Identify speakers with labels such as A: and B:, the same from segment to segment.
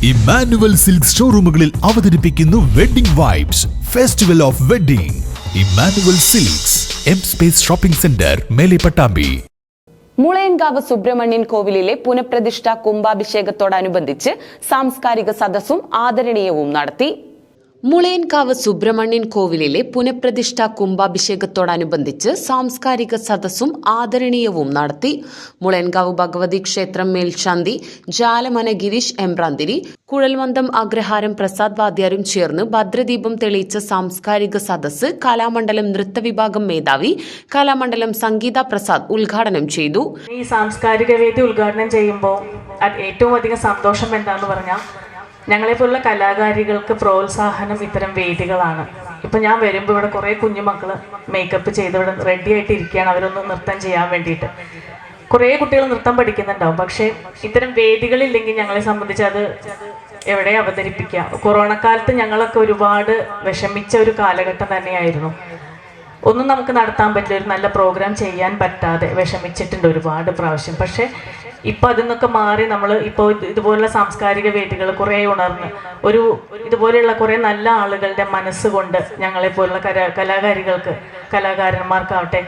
A: Emmanuel silk ഷോറൂമുകളിൽ അവതരിപ്പിക്കുന്നു wedding vibes festival of wedding Emmanuel silks M space shopping centre മേലെ പട്ടാമ്പി
B: മുളയൻകാവ് സുബ്രഹ്മണ്യൻ കോവിലിലെ പുനഃപ്രതിഷ്ഠ കുംഭാഭിഷേകത്തോടനുബന്ധിച്ച് സാംസ്കാരിക സദസ്സും ആദരണീയവും നടത്തി മുളയൻകാവ് സുബ്രഹ്മണ്യൻ കോവിലിലെ പുനഃപ്രതിഷ്ഠ കുംഭാഭിഷേകത്തോടനുബന്ധിച്ച് സാംസ്കാരിക സദസ്സും ആദരണീയവും നടത്തി. മുളയൻകാവ് ഭഗവതി ക്ഷേത്രം മേൽശാന്തി ജാലമന ഗിരീഷ് എംബ്രാന്തിരി കുഴൽമന്ദം അഗ്രഹാരം പ്രസാദ് വാദ്യാരും ചേർന്ന് ഭദ്രദീപം തെളിയിച്ച സാംസ്കാരിക സദസ്സ് കലാമണ്ഡലം നൃത്തവിഭാഗം മേധാവി കലാമണ്ഡലം സംഗീത പ്രസാദ് ഉദ്ഘാടനം ചെയ്തു.
C: ഈ സാംസ്കാരിക വേദി ഉദ്ഘാടനം ചെയ്യുമ്പോൾ ഏറ്റവും അധികം സന്തോഷം എന്താണെന്ന് പറഞ്ഞാൽ ഞങ്ങളെപ്പോലുള്ള കലാകാരികൾക്ക് പ്രോത്സാഹനം ഇത്തരം വേദികളാണ്. ഇപ്പം ഞാൻ വരുമ്പോൾ ഇവിടെ കുറേ കുഞ്ഞുമക്കൾ മേക്കപ്പ് ചെയ്ത് ഇവിടെ റെഡി ആയിട്ട് ഇരിക്കുകയാണ് അവരൊന്ന് നൃത്തം ചെയ്യാൻ വേണ്ടിയിട്ട്. കുറേ കുട്ടികൾ നൃത്തം പഠിക്കുന്നുണ്ടാവും. പക്ഷേ ഇത്തരം വേദികളില്ലെങ്കിൽ ഞങ്ങളെ സംബന്ധിച്ച് അത് എവിടെ അവതരിപ്പിക്കാം. കൊറോണ കാലത്ത് ഞങ്ങളൊക്കെ ഒരുപാട് വിഷമിച്ച ഒരു കാലഘട്ടം തന്നെയായിരുന്നു. ഒന്നും നമുക്ക് നടത്താൻ പറ്റില്ല. ഒരു നല്ല പ്രോഗ്രാം ചെയ്യാൻ പറ്റാതെ വിഷമിച്ചിട്ടുണ്ട് ഒരുപാട് പ്രാവശ്യം. പക്ഷേ ഇപ്പൊ അതിൽ നിന്നൊക്കെ മാറി നമ്മൾ ഇപ്പോൾ ഇതുപോലുള്ള സാംസ്കാരിക വേദികൾ കുറേ ഉണർന്ന് ഒരു ഇതുപോലെയുള്ള കുറേ നല്ല ആളുകളുടെ മനസ്സുകൊണ്ട് ഞങ്ങളെ പോലുള്ള കലാ കലാകാരികൾക്ക് കലാകാരന്മാർക്കാവട്ടെ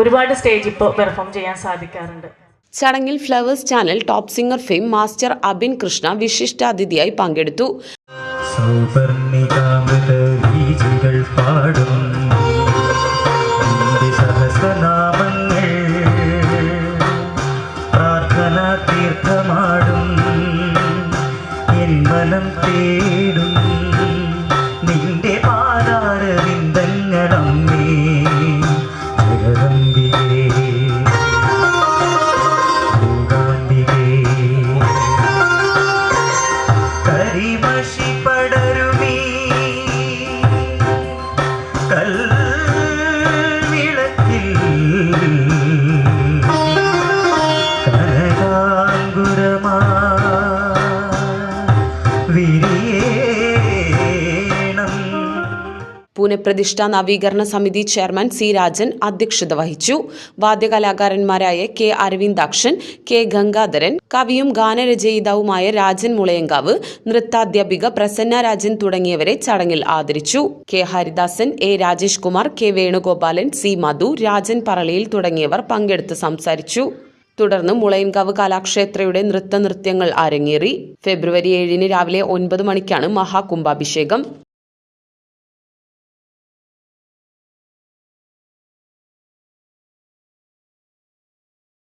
C: ഒരുപാട് സ്റ്റേജ് ഇപ്പോൾ പെർഫോം ചെയ്യാൻ സാധിക്കാറുണ്ട്.
B: ചടങ്ങിൽ Flowers channel top singer fame master Abin Krishna വിശിഷ്ടാതിഥിയായി പങ്കെടുത്തു.
D: എൻ മനം തേടും നിന്റെ പാതാരവിന്ദങ്ങളമ്മേ മൂകാംബികേ കരിമഷി പടരുമീ
B: പുനഃപ്രതിഷ്ഠ നവീകരണ സമിതി ചെയർമാൻ സി രാജൻ അധ്യക്ഷത വഹിച്ചു. വാദ്യകലാകാരന്മാരായ കെ അരവിന്ദാക്ഷൻ കെ ഗംഗാധരൻ കവിയും ഗാനരചയിതാവുമായ രാജൻ മുളയങ്കാവ് നൃത്താധ്യാപിക പ്രസന്ന രാജൻ തുടങ്ങിയവരെ ചടങ്ങിൽ ആദരിച്ചു. K Haridasan A Rajesh Kumar K Venugopalan C Madhu Rajan പറളിയിൽ തുടങ്ങിയവർ പങ്കെടുത്ത് സംസാരിച്ചു. തുടർന്ന് മുളയൻകാവ് കലാക്ഷേത്രയുടെ നൃത്തനൃത്യങ്ങൾ അരങ്ങേറി. ഫെബ്രുവരി ഏഴിന് രാവിലെ ഒൻപത് മണിക്കാണ് മഹാകുംഭാഭിഷേകം.